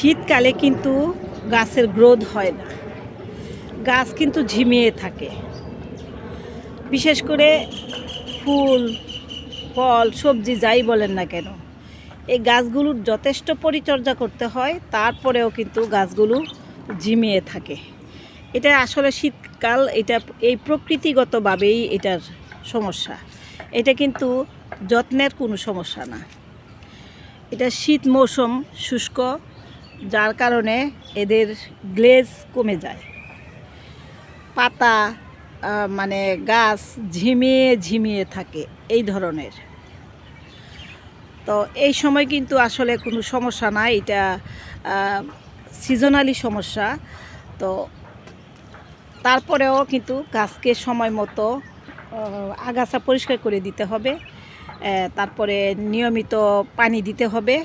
শীতকালে কিন্তু গাছের গ্রোথ হয় না। গাছ কিন্তু ঝিমিয়ে থাকে। বিশেষ করে ফুল, ফল, সবজি যাই বলেন না কেন, এই গাছগুলোর যথেষ্ট পরিচর্যা করতে হয়, তারপরেও কিন্তু গাছগুলো ঝিমিয়ে থাকে। এটা আসলে শীতকাল, এটা এই প্রকৃতিগতভাবেই এটার সমস্যা। এটা কিন্তু যত্নের কোনো সমস্যা না। এটা শীত মৌসুম, শুষ্ক যার কারণে এদের গ্লেজ কমে যায়। পাতা মানে গাছ ঝিমিয়ে ঝিমিয়ে থাকে এই ধরনের। তো এই সময় কিন্তু আসলে কোনো সমস্যা নাই এটা সিজনালি সমস্যা। তো তারপরেও কিন্তু গাছকে সময় মতো আগাছা পরিষ্কার করে দিতে হবে। তারপরে নিয়মিত পানি দিতে হবে।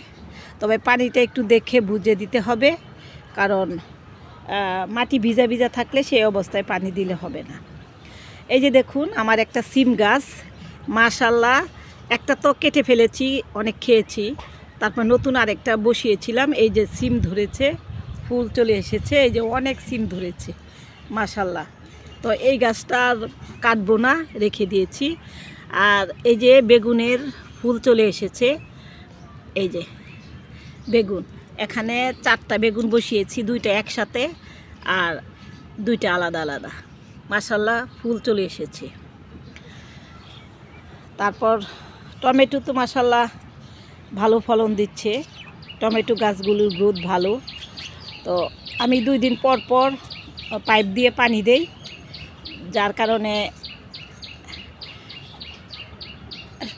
তবে পানিটা একটু দেখে বুঝে দিতে হবে, কারণ মাটি ভিজা ভিজা থাকলে সেই অবস্থায় পানি দিলে হবে না। এই যে দেখুন, আমার একটা সিম গাছ মাশাল্লাহ একটা তো কেটে ফেলেছি, অনেক খেয়েছি, তারপর নতুন আরেকটা বসিয়েছিলাম, এই যে সিম ধরেছে, ফুল চলে এসেছে, এই যে অনেক সিম ধরেছে মাশাল্লাহ তো এই গাছটা আর কাটবো না, রেখে দিয়েছি। আর এই যে বেগুনের ফুল চলে এসেছে, এই যে। বেগুন। এখানে চারটা বেগুন বসিয়েছি, দুইটা একসাথে, আর দুইটা আলাদা আলাদা। মাশাল্লাহ ফুল চলে এসেছে। তারপর টমেটো তো মাশাল্লাহ ভালো ফলন দিচ্ছে। টমেটো গাছগুলোর গ্রোথ ভালো। তো আমি দুই দিন পর পর পাইপ দিয়ে পানি দেই, যার কারণে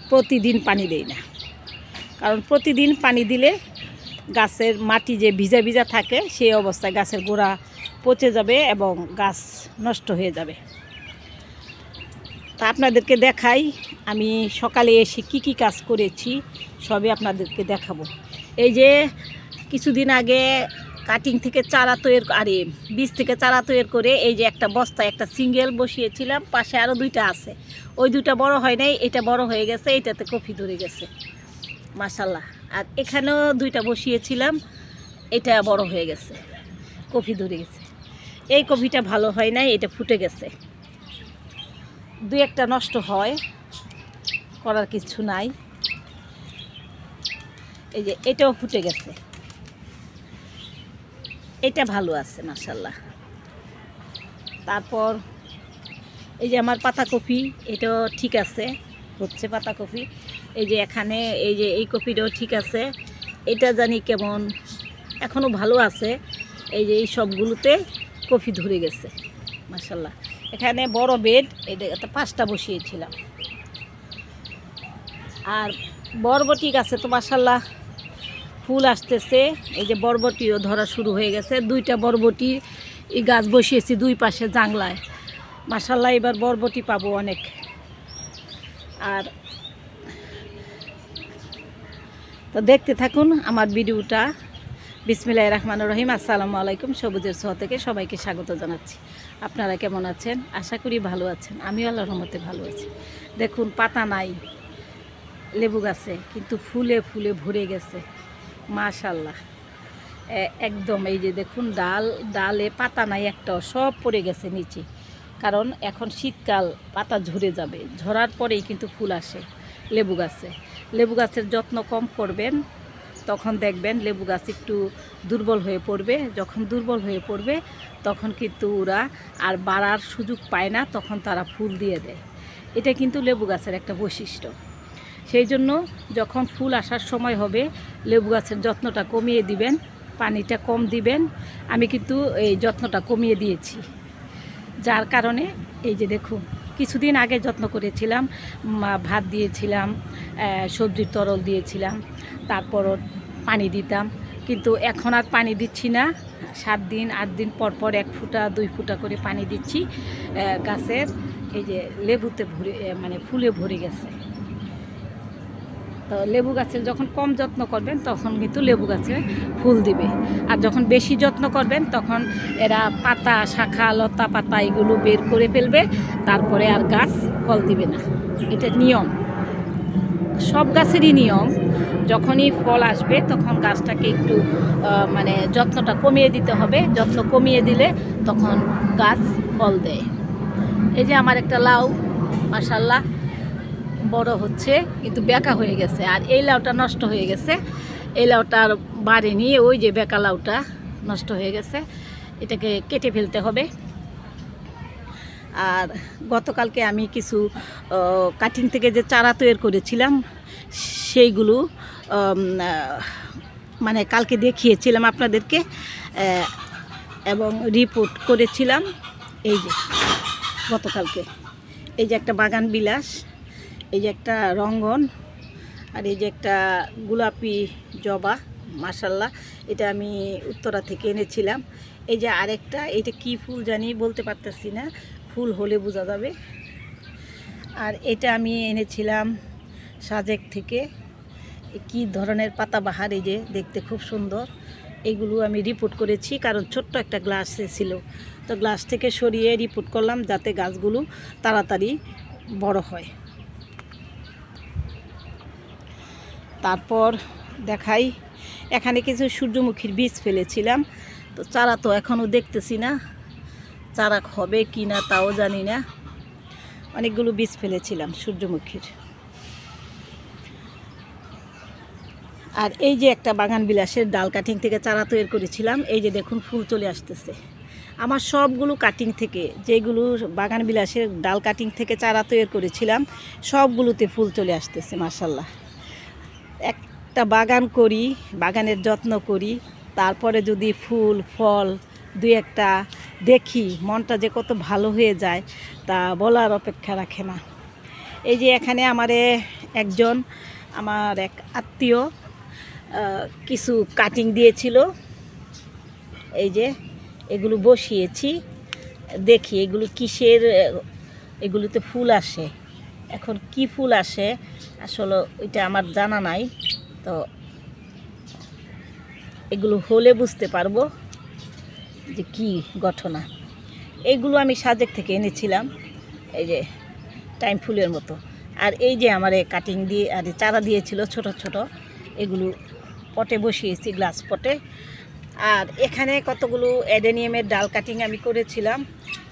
প্রতিদিন পানি দেই না। কারণ প্রতিদিন পানি দিলে গাছের মাটি যে ভিজা ভিজা থাকে, সেই অবস্থায় গাছের গোড়া পচে যাবে এবং গাছ নষ্ট হয়ে যাবে। তা আপনাদেরকে দেখাই, আমি সকালে এসে কি কি কাজ করেছি, সবই আপনাদেরকে দেখাবো। এই যে কিছুদিন আগে কাটিং থেকে চারা তৈরি, আরে বীজ থেকে চারা তৈরি করে এই যে একটা বস্তা একটা সিঙ্গেল বসিয়েছিলাম, পাশে আরও দুইটা আছে। ওই দুইটা বড় হয় নাই, এটা বড় হয়ে গেছে, এটাতে কফি ধরে গেছে। মাশাল্লাহ। আর এখানেও দুইটা বসিয়েছিলাম, এটা বড় হয়ে গেছে, কফি ধরে গেছে। এই কফিটা ভালো হয় নাই, এটা ফুটে গেছে। দুই একটা নষ্ট হয়, করার কিছু নাই। এই যে এটাও ফুটে গেছে। এটা ভালো আছে মাসাল্লাহ তারপর এই যে আমার পাতাকপি এটাও ঠিক আছে, হচ্ছে পাতাকপি এই যে এখানে, এই যে এই কপিটাও ঠিক আছে। এটা জানি কেমন এখনও ভালো আছে। এই যে এই সবগুলোতে কফি ধরে গেছে মাসাল্লাহ এখানে বড় বেড, এটা একটা পাঁচটা বসিয়েছিলাম। আর বরবটি গাছে তো মাসাল্লাহ ফুল আসতেছে। এই যে বরবটিও ধরা শুরু হয়ে গেছে। দুইটা বরবটি এই গাছ বসিয়েছি দুই পাশে জাংলায় মাসাল্লাহ এবার বরবটি পাবো অনেক। আর তো দেখতে থাকুন আমার ভিডিওটা। বিসমিল্লাহ রহমান রহিম। আসসালামু আলাইকুম। সবুজের ছোঁয়া থেকে সবাইকে স্বাগত জানাচ্ছি। আপনারা কেমন আছেন? আশা করি ভালো আছেন। আমিও আল্লাহর রহমতে ভালো আছি। দেখুন, পাতা নাই, লেবু গাছে, কিন্তু ফুলে ফুলে ভরে গেছে। মাশাল্লাহ একদম এই যে দেখুন, ডাল, ডালে পাতা নাই একটাও, সব পড়ে গেছে নিচে। কারণ এখন শীতকাল, পাতা ঝরে যাবে। ঝরার পরেই কিন্তু ফুল আসে লেবু গাছে। লেবু গাছের যত্ন কম করবেন, তখন দেখবেন লেবু গাছ একটু দুর্বল হয়ে পড়বে। যখন দুর্বল হয়ে পড়বে, তখন কিন্তু ওরা আর বাড়ার সুযোগ পায় না, তখন তারা ফুল দিয়ে দেয়। এটা কিন্তু লেবু গাছের একটা বৈশিষ্ট্য। সেই জন্য যখন ফুল আসার সময় হবে, লেবু গাছের যত্নটা কমিয়ে দিবেন, পানিটা কম দিবেন। আমি কিন্তু এই যত্নটা কমিয়ে দিয়েছি। যার কারণে এই যে দেখুন কিছুদিন আগে যত্ন করেছিলাম ভাত দিয়েছিলাম সবজির তরল দিয়েছিলাম তারপর পানি দিতাম। কিন্তু এখন আর পানি দিচ্ছি না। সাত দিন, আট দিন পর পর এক ফুটা, দুই ফুটা করে পানি দিচ্ছি গাছের, এই যে লেবুতে ভরে মানে ফুলে ভরে গেছে। তো লেবু গাছের যখন কম যত্ন করবেন, তখন কিন্তু লেবু গাছে ফুল দিবে। আর যখন বেশি যত্ন করবেন, তখন এরা পাতা, শাখা, লতা পাতা এগুলো বের করে ফেলবে, তারপরে আর গাছ ফল দিবে না। এটা নিয়ম। সব গাছেরই নিয়ম। যখনই ফল আসবে, তখন গাছটাকে একটু মানে যত্নটা কমিয়ে দিতে হবে। যত্ন কমিয়ে দিলে তখন গাছ ফল দেয়। এই যে আমার একটা লাউ মাসাল্লাহ বড় হচ্ছে, কিন্তু বেঁকা হয়ে গেছে। আর এই লাউটা নষ্ট হয়ে গেছে। এই লাউটার আর নিয়ে ওই যে বেঁকা লাউটা নষ্ট হয়ে গেছে। এটাকে কেটে ফেলতে হবে। আর গতকালকে আমি কিছু কাটিং থেকে যে চারা তৈরি করেছিলাম, সেইগুলো মানে কালকে দেখিয়েছিলাম আপনাদেরকে এবং রিপোর্ট করেছিলাম। এই যে, গতকালকে। এই যে একটা বাগান বিলাস। এই যে একটা রঙ্গন আর এই যে একটা গোলাপি জবা মাসাল্লাহ এটা আমি উত্তরা থেকে এনেছিলাম। এই যে আরেকটা এটা কি ফুল জানি বলতে পারতেছি না, ফুল হলে বোঝা যাবে। আর এটা আমি এনেছিলাম সাজেক থেকে। কি ধরনের পাতাবাহার এই যে, দেখতে খুব সুন্দর। এগুলো আমি রিপোর্ট করেছি, কারণ ছোট্ট একটা গ্লাসে ছিল। তো গ্লাস থেকে সরিয়ে রিপোর্ট করলাম, যাতে গাছগুলো তাড়াতাড়ি বড় হয়। তারপর দেখাই। এখানে কিছু সূর্যমুখীর বীজ ফেলেছিলাম। তো চারা তো এখনও দেখতেছি না, চারা হবে কি না তাও জানি না। অনেকগুলো বীজ ফেলেছিলাম সূর্যমুখীর। আর এই যে একটা বাগান বিলাসের ডাল কাটিং থেকে চারা তৈরি করেছিলাম, এই যে দেখুন ফুল চলে আসতেছে। আমার সবগুলো কাটিং থেকে, যেগুলো বাগান বিলাসের ডাল কাটিং থেকে চারা তৈরি করেছিলাম, সবগুলোতে ফুল চলে আসতেছে মার্শাল্লাহ একটা বাগান করি, বাগানের যত্ন করি, তারপরে যদি ফুল, ফল দুই একটা দেখি, মনটা যে কত ভালো হয়ে যায়, তা বলার অপেক্ষা রাখে না। এই যে এখানে আমারে একজন, আমার এক আত্মীয় কিছু কাটিং দিয়েছিল। এই যে এগুলো বসিয়েছি, দেখি এগুলো কিসের, এগুলোতে ফুল আসে। এখন কি ফুল আসে? আসলে ওইটা আমার জানা নাই, তো এগুলো হলে বুঝতে পারব যে কি ঘটনা। এইগুলো আমি সাজেক থেকে এনেছিলাম, এই যে টাইম ফুলের মতো। আর এই যে আমার কাটিং দিয়ে, আর চারা দিয়েছিল ছোট ছোট, এগুলো পটে বসিয়েছি গ্লাস পটে। আর এখানে কতগুলো অ্যাডেনিয়ামের ডাল কাটিং আমি করেছিলাম,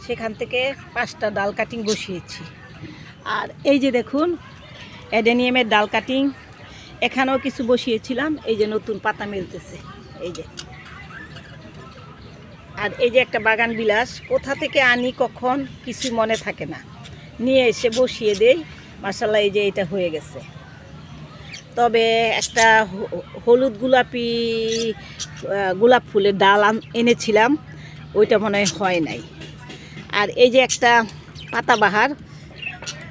সেখান থেকে পাঁচটা ডাল কাটিং বসিয়েছি। আর এই যে দেখুন অ্যাডেনিয়ামের ডাল কাটিং। এখানেও কিছু বসিয়েছিলাম, এই যে নতুন পাতা মেলতেছে, এই যে। আর এই যে একটা বাগান বিলাস, কোথা থেকে আনি, কখন, কিছু মনে থাকে না। নিয়ে এসে বসিয়ে দেই মাসাল্লাহ এই যে এটা হয়ে গেছে। তবে একটা হলুদ গোলাপি গোলাপ ফুলের ডাল এনেছিলাম, ওইটা মনে হয় নাই। আর এই যে একটা পাতাবাহার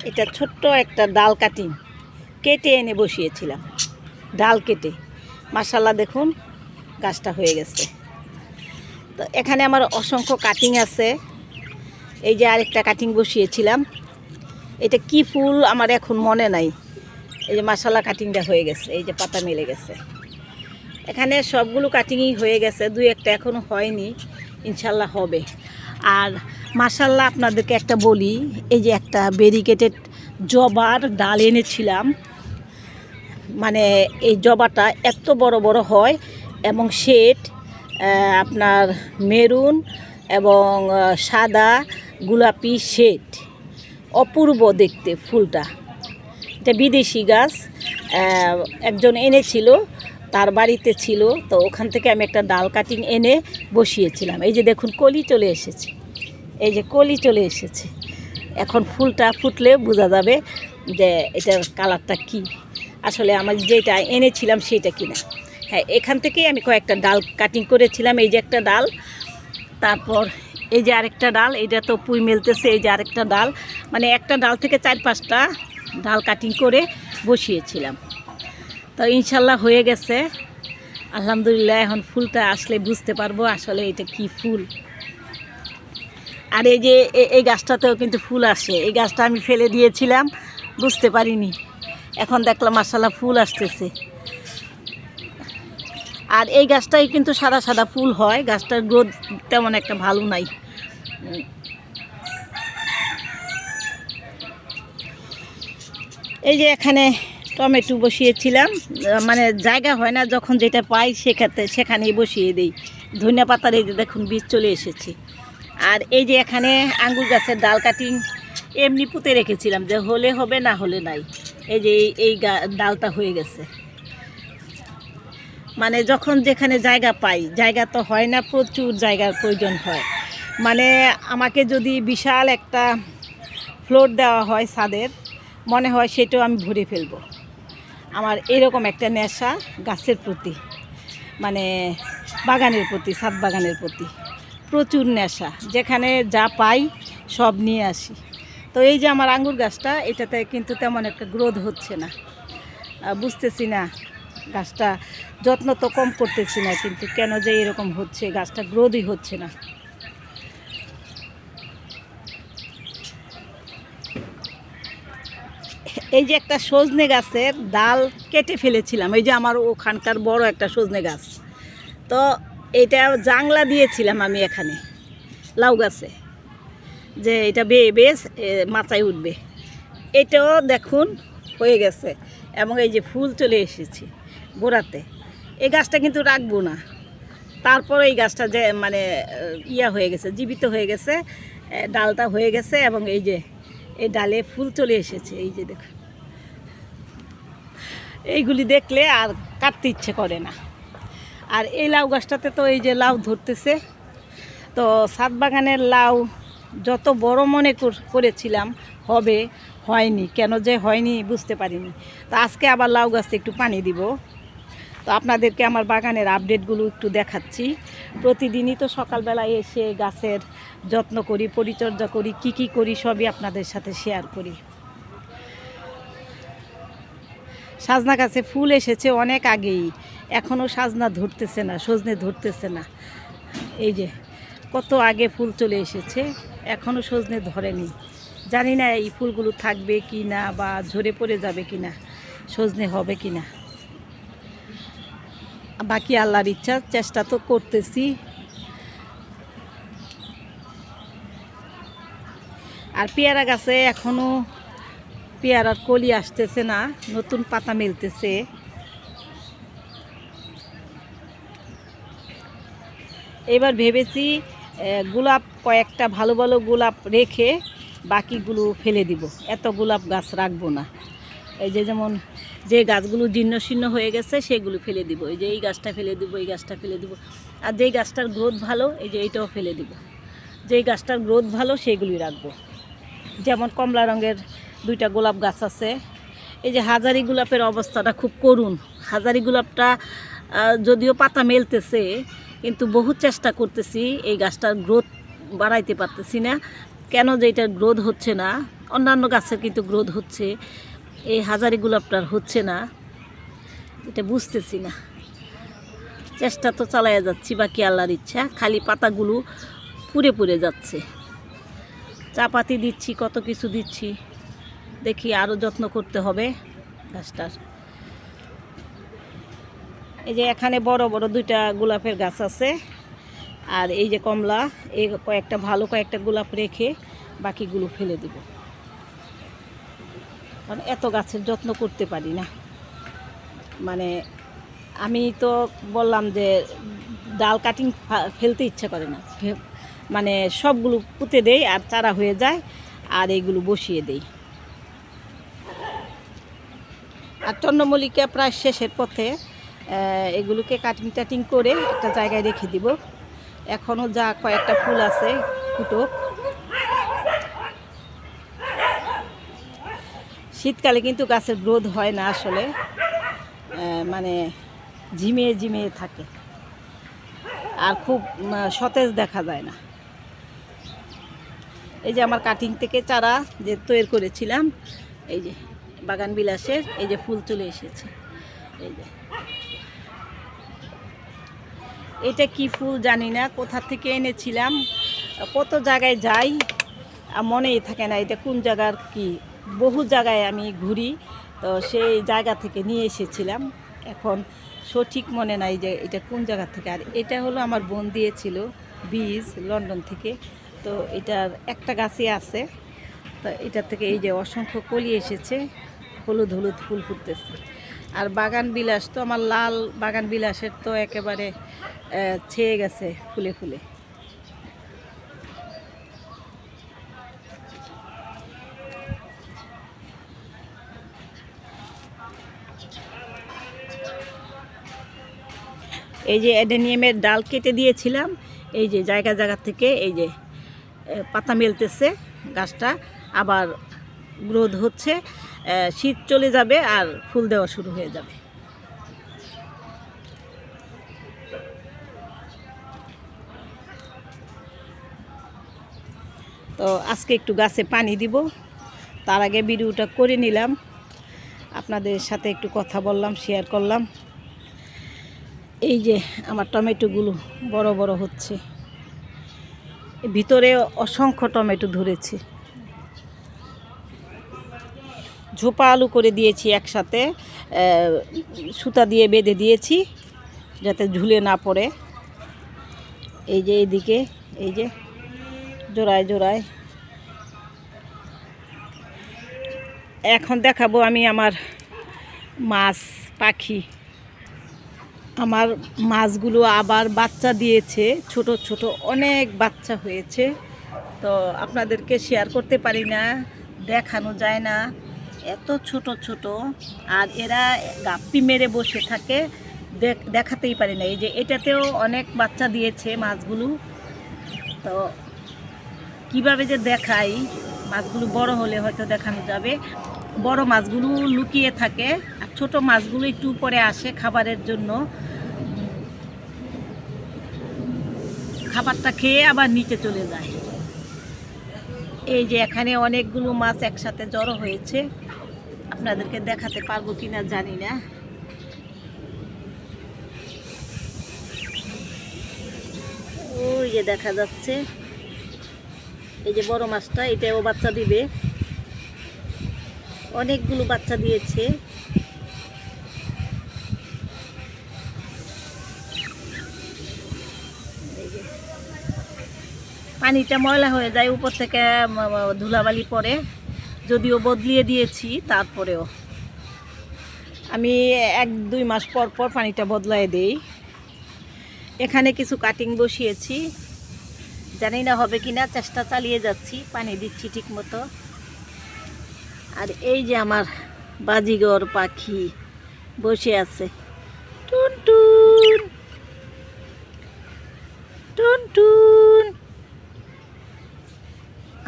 এটা ছোট্ট একটা ডাল কাটিং। কেটে এনে বসিয়েছিলাম। ডাল কেটে। মাসাল্লাহ দেখুন, গাছটা হয়ে গেছে। তো এখানে আমার অসংখ্য কাটিং আছে। এই যে আরেকটা কাটিং বসিয়েছিলাম। এটা কি ফুল আমার এখন মনে নাই। এই যে মাসালা কাটিংটা হয়ে গেছে, এই যে পাতা মেলে গেছে। এখানে সবগুলো কাটিংই হয়ে গেছে, দুই একটা এখনও হয়নি। ইনশাল্লাহ হবে। আর মাসাল্লাহ আপনাদেরকে একটা বলি, এই যে একটা ব্যারিকেটেড জবার ডাল এনেছিলাম। মানে এই জবাটা এত বড় বড় হয় এবং শেড আপনার মেরুন এবং সাদা গোলাপি শেড, অপূর্ব দেখতে ফুলটা। এটা বিদেশি গাছ একজন এনেছিল, তার বাড়িতে ছিল, তো ওখান থেকে আমি একটা ডাল কাটিং এনে বসিয়েছিলাম। এই যে দেখুন, কলি চলে এসেছে। এই যে কলি চলে এসেছে। এখন ফুলটা ফুটলে বোঝা যাবে যে এটার কালারটা কি। আসলে আমার যেটা এনেছিলাম সেটা কিনা। হ্যাঁ এখান থেকেই আমি কয়েকটা ডাল কাটিং করেছিলাম। এই যে একটা ডাল, তারপর এই যে আরেকটা ডাল, এইটা তো পুই মেলতেছে, এই যে আরেকটা ডাল। মানে একটা ডাল থেকে চার পাঁচটা ডাল কাটিং করে বসিয়েছিলাম। তো ইনশাল্লাহ হয়ে গেছে। আলহামদুলিল্লাহ, এখন ফুলটা আসলে বুঝতে পারব আসলে এটা কি ফুল। আর এই যে এই গাছটাতেও কিন্তু ফুল আসে। এই গাছটা আমি ফেলে দিয়েছিলাম, বুঝতে পারিনি। এখন দেখলাম মাসাল্লাহ ফুল আসতেছে। আর এই গাছটাই কিন্তু সাদা সাদা ফুল হয়, গাছটার গ্রোথ তেমন একটা ভালো নাই। এই যে এখানে টমেটো বসিয়েছিলাম মানে জায়গা হয় না, যখন যেটা পাই সেক্ষেত্রে সেখানেই বসিয়ে দিই। ধনিয়া পাতার এই যে দেখুন বীজ চলে এসেছে। আর এই যে এখানে আঙ্গুর গাছের ডাল কাটিং এমনি পুঁতে রেখেছিলাম, যে হলে হবে না হলে নাই। এই যে এই- ডালটা হয়ে গেছে। মানে যখন যেখানে জায়গা পাই, জায়গা তো হয় না, প্রচুর জায়গার প্রয়োজন হয়। মানে আমাকে যদি বিশাল একটা ফ্লোর দেওয়া হয় ছাদের, মনে হয় সেটাও আমি ভরে ফেলব। আমার এরকম একটা নেশা গাছের প্রতি মানে বাগানের প্রতি, ছাদ বাগানের প্রতি। প্রচুর নেশা, যেখানে যা পাই সব নিয়ে আসি। তো এই যে আমার আঙ্গুর গাছটা, এটাতে কিন্তু তেমন একটা গ্রোথ হচ্ছে না। বুঝতেছি না গাছটা যত্ন তো কম করতেছি না, কিন্তু কেন যে এরকম হচ্ছে, গাছটা গ্রোথই হচ্ছে না। এই যে একটা সজনে গাছের ডাল কেটে ফেলেছিলাম, এই যে আমার ওখানকার বড় একটা সজনে গাছ। তো এটা জাংলা দিয়েছিলাম আমি এখানে, লাউ গাছে। যে এটা বেয়ে বেশ মাচায় উঠবে। এটাও দেখুন, হয়ে গেছে। এবং এই যে ফুল চলে এসেছে গোড়াতে। এই গাছটা কিন্তু রাখব না। তারপর এই গাছটা যে মানে ইয়া হয়ে গেছে, জীবিত হয়ে গেছে ডালটা হয়ে গেছে এবং এই যে, এই ডালে ফুল চলে এসেছে। এই যে দেখুন। এইগুলি দেখলে আর কাটতে ইচ্ছে করে না। আর এই লাউ গাছটাতে তো এই যে লাউ ধরতেছে। তো সাত বাগানের লাউ যত বড় মনে কর- করেছিলাম, হবে, হয়নি। কেন যে হয়নি বুঝতে পারিনি। তো আজকে আবার লাউ গাছে একটু পানি দিব। তো আপনাদেরকে আমার বাগানের আপডেটগুলো একটু দেখাচ্ছি। প্রতিদিনই তো সকালবেলায় এসে গাছের যত্ন করি, পরিচর্যা করি, কি কি করি সবই আপনাদের সাথে শেয়ার করি। সাজনা গাছে ফুল এসেছে অনেক আগেই। এখনও সাজনা ধরতেছে না, সজনে ধরতেছে না। এই যে কত আগে ফুল চলে এসেছে এখনও সজনে ধরেনি। জানি না এই ফুলগুলো থাকবে কি না বা ঝরে পড়ে যাবে কি না, সজনে হবে কি না। বাকি আল্লাহর ইচ্ছা, চেষ্টা তো করতেছি। আর পেয়ারা গাছে এখনও পেয়ারার কলি আসতেছে না, নতুন পাতা মেলতেছে। এবার ভেবেছি গোলাপ কয়েকটা ভালো ভালো গোলাপ রেখে বাকিগুলো ফেলে দিব। এত গোলাপ গাছ রাখব না। এই যে যেমন যে গাছগুলো জীর্ণ শীর্ণ হয়ে গেছে, সেগুলো ফেলে দিব। এই যে এই গাছটা ফেলে দিব, এই গাছটা ফেলে দিব। আর যেই গাছটার গ্রোথ ভালো, এই যে এইটাও ফেলে দিব। যেই গাছটার গ্রোথ ভালো সেইগুলি রাখব। যেমন কমলা রঙের দুইটা গোলাপ গাছ আছে। এই যে হাজারি গোলাপের অবস্থাটা খুব করুণ। হাজারি গোলাপটা যদিও পাতা মেলতেছে কিন্তু বহু চেষ্টা করতেছি এই গাছটার গ্রোথ বাড়াইতে পারতেছি না। কেন যে এটার গ্রোথ হচ্ছে না? অন্যান্য গাছের কিন্তু গ্রোথ হচ্ছে। এই হাজারি গোলাপটার হচ্ছে না। এটা বুঝতেছি না। চেষ্টা তো চালাইয়া যাচ্ছি, বাকি আল্লাহর ইচ্ছা। খালি পাতাগুলো পুড়ে পুড়ে যাচ্ছে। চাপাতি দিচ্ছি, কত কিছু দিচ্ছি। দেখি আরও যত্ন করতে হবে গাছটার। এই যে এখানে বড় বড় দুইটা গোলাপের গাছ আছে। আর এই যে কমলা এই কয়েকটা ভালো কয়েকটা গোলাপ রেখে বাকিগুলো ফেলে দিব। কারণ এত গাছের যত্ন করতে পারি না। মানে আমি তো বললাম যে ডাল কাটিং ফেলতে ইচ্ছা করে না। মানে সবগুলো পুঁতে দেই আর চারা হয়ে যায় আর এইগুলো বসিয়ে দেই। আর চন্দ্রমল্লিকা প্রায় শেষের পথে এগুলোকে কাটিং টাটিং করে একটা জায়গায় রেখে দিব। এখনও যা কয়েকটা ফুল আছে ফুটুক শীতকালে কিন্তু গাছের গ্রোথ হয় না আসলে মানে ঝিমিয়ে ঝিমিয়ে থাকে। আর খুব সতেজ দেখা যায় না। এই যে আমার কাটিং থেকে চারা যে তৈরি করেছিলাম, এই যে বাগান বিলাসের, এই যে ফুল চলে এসেছে। এই যে। এটা কি ফুল জানি না, কোথা থেকে এনেছিলাম, কত জায়গায় যাই মনেই থাকে না এটা কোন জায়গার কি। বহু জায়গায় আমি ঘুরি, তো সেই জায়গা থেকে নিয়ে এসেছিলাম। এখন সঠিক মনে নাই যে এটা কোন জায়গা থেকে। আর এটা হলো আমার বোন দিয়েছিল বীজ লন্ডন থেকে, তো এটার একটা গাছই আছে, তো এটা থেকে এই যে অসংখ্য কলি এসেছে, হলুদ হলুদ ফুল ফুটতেছে। আর বাগান বিলাস তো আমার লাল বাগান বিলাসের তো একেবারে ছেয়ে গেছে ফুলে ফুলে। এই যে অ্যাডেনিয়ামের ডাল কেটে দিয়েছিলাম, এই যে জায়গা জায়গা থেকে এই যে পাতা মেলতেছে গাছটা, আবার গ্রোথ হচ্ছে শীত চলে যাবে আর ফুল দেওয়া শুরু হয়ে যাবে। তো আজকে একটু গাছে পানি দিব। তার আগে ভিডিওটা করে নিলাম। আপনাদের সাথে একটু কথা বললাম শেয়ার করলাম। এই যে আমার টমেটোগুলো বড় বড় হচ্ছে। ভিতরে অসংখ্য টমেটো ধরেছে। ঝোপা আলু করে দিয়েছি একসাথে সুতা দিয়ে বেঁধে দিয়েছি, যাতে ঝুলে না পড়ে। এই যে এইদিকে, এই যে জোড়ায় জোড়ায়। এখন দেখাবো আমি আমার মাছ, পাখি। আমার মাছগুলো আবার বাচ্চা দিয়েছে, ছোট ছোট অনেক বাচ্চা হয়েছে। তো আপনাদেরকে শেয়ার করতে পারি না, দেখানো যায় না। এত ছোট ছোট। আর এরা গাপ্পি মেরে বসে থাকে, দেখ- দেখাতেই পারি না। এই যে এটাতেও অনেক বাচ্চা দিয়েছে মাছগুলো। তো কীভাবে যে দেখাই, মাছগুলো বড় হলে হয়তো দেখানো যাবে। বড় মাছগুলো লুকিয়ে থাকে, আর ছোট মাছগুলো একটু উপরে আসে খাবারের জন্য। খাবারটা খেয়ে আবার নিচে চলে যায়। এই যে এখানে অনেকগুলো মাছ একসাথে জড়ো হয়েছে। আপনাদেরকে দেখাতে পারব কিনা জানি না। ওই যে দেখা যাচ্ছে। এই যে বড় মাছটা, এটাও বাচ্চা দিবে। অনেকগুলো বাচ্চা দিয়েছে। পানিটা ময়লা হয়ে যায়, উপর থেকে ধুলাবালি পড়ে। যদিও বদলিয়ে দিয়েছি, তারপরেও। আমি এক, দুই মাস পর পর পানিটা বদলায় দেই। এখানে কিছু কাটিং বসিয়েছি। জানি না হবে কি না চেষ্টা চালিয়ে যাচ্ছি, পানি দিচ্ছি ঠিক মতো আর এই যে আমার বাজিগর পাখি বসে আছে। টুন টুন। টুন টুন।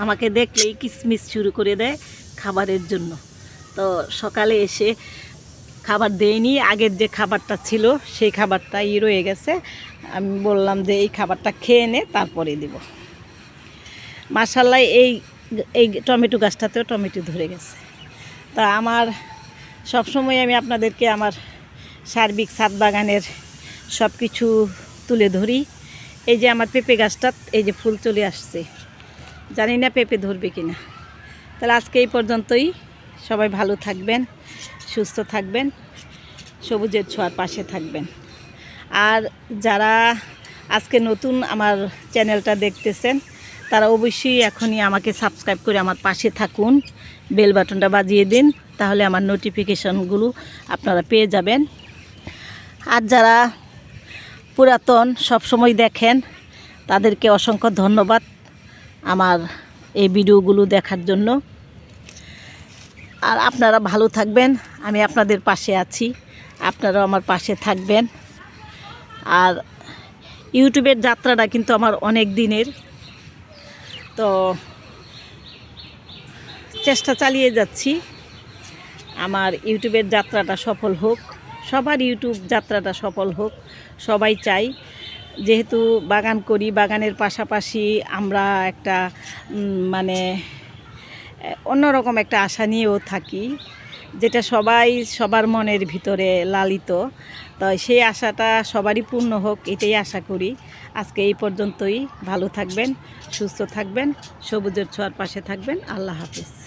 আমাকে দেখলেই কিসমিস শুরু করে দেয় খাবারের জন্য। তো সকালে এসে খাবার দেয়নি, আগের যে খাবারটা ছিল সেই খাবারটাই রয়ে গেছে। আমি বললাম যে এই খাবারটা খেয়ে নে, তারপরে দিব। মাসাল্লাহ এই এই টমেটো গাছটাতেও টমেটো ধরে গেছে। তা আমার সবসময় আমি আপনাদেরকে আমার সার্বিক ছাদ বাগানের সব কিছু তুলে ধরি। এই যে আমার পেঁপে গাছটা, এই যে ফুল চলে আসছে। জানি না পেঁপে ধরবে কি না তাহলে আজকে এই পর্যন্তই। সবাই ভালো থাকবেন, সুস্থ থাকবেন, সবুজের ছোঁয়ার পাশে থাকবেন। আর যারা আজকে নতুন আমার চ্যানেলটা দেখতেছেন, তারা অবশ্যই এখনই আমাকে সাবস্ক্রাইব করে আমার পাশে থাকুন, বেল বাটনটা বাজিয়ে দিন, তাহলে আমার নোটিফিকেশনগুলো আপনারা পেয়ে যাবেন। আর যারা পুরাতন সব সময় দেখেন, তাদেরকে অসংখ্য ধন্যবাদ আমার এই ভিডিওগুলো দেখার জন্য। আর আপনারা ভালো থাকবেন। আমি আপনাদের পাশে আছি। আপনারাও আমার পাশে থাকবেন। আর ইউটিউবের যাত্রাটা কিন্তু আমার অনেক দিনের। তো চেষ্টা চালিয়ে যাচ্ছি। আমার ইউটিউবের যাত্রাটা সফল হোক, সবার ইউটিউব যাত্রাটা সফল হোক, সবাই চাই। যেহেতু বাগান করি, বাগানের পাশাপাশি আমরা একটা মানে অন্যরকম একটা আশা নিয়েও থাকি, যেটা সবাই সবার মনের ভিতরে লালিত। তো সেই আশাটা সবারই পূর্ণ হোক, এটাই আশা করি। আজকে এই পর্যন্তই। ভালো থাকবেন, সুস্থ থাকবেন, সবুজের ছোঁয়ার পাশে থাকবেন। আল্লাহ হাফিজ।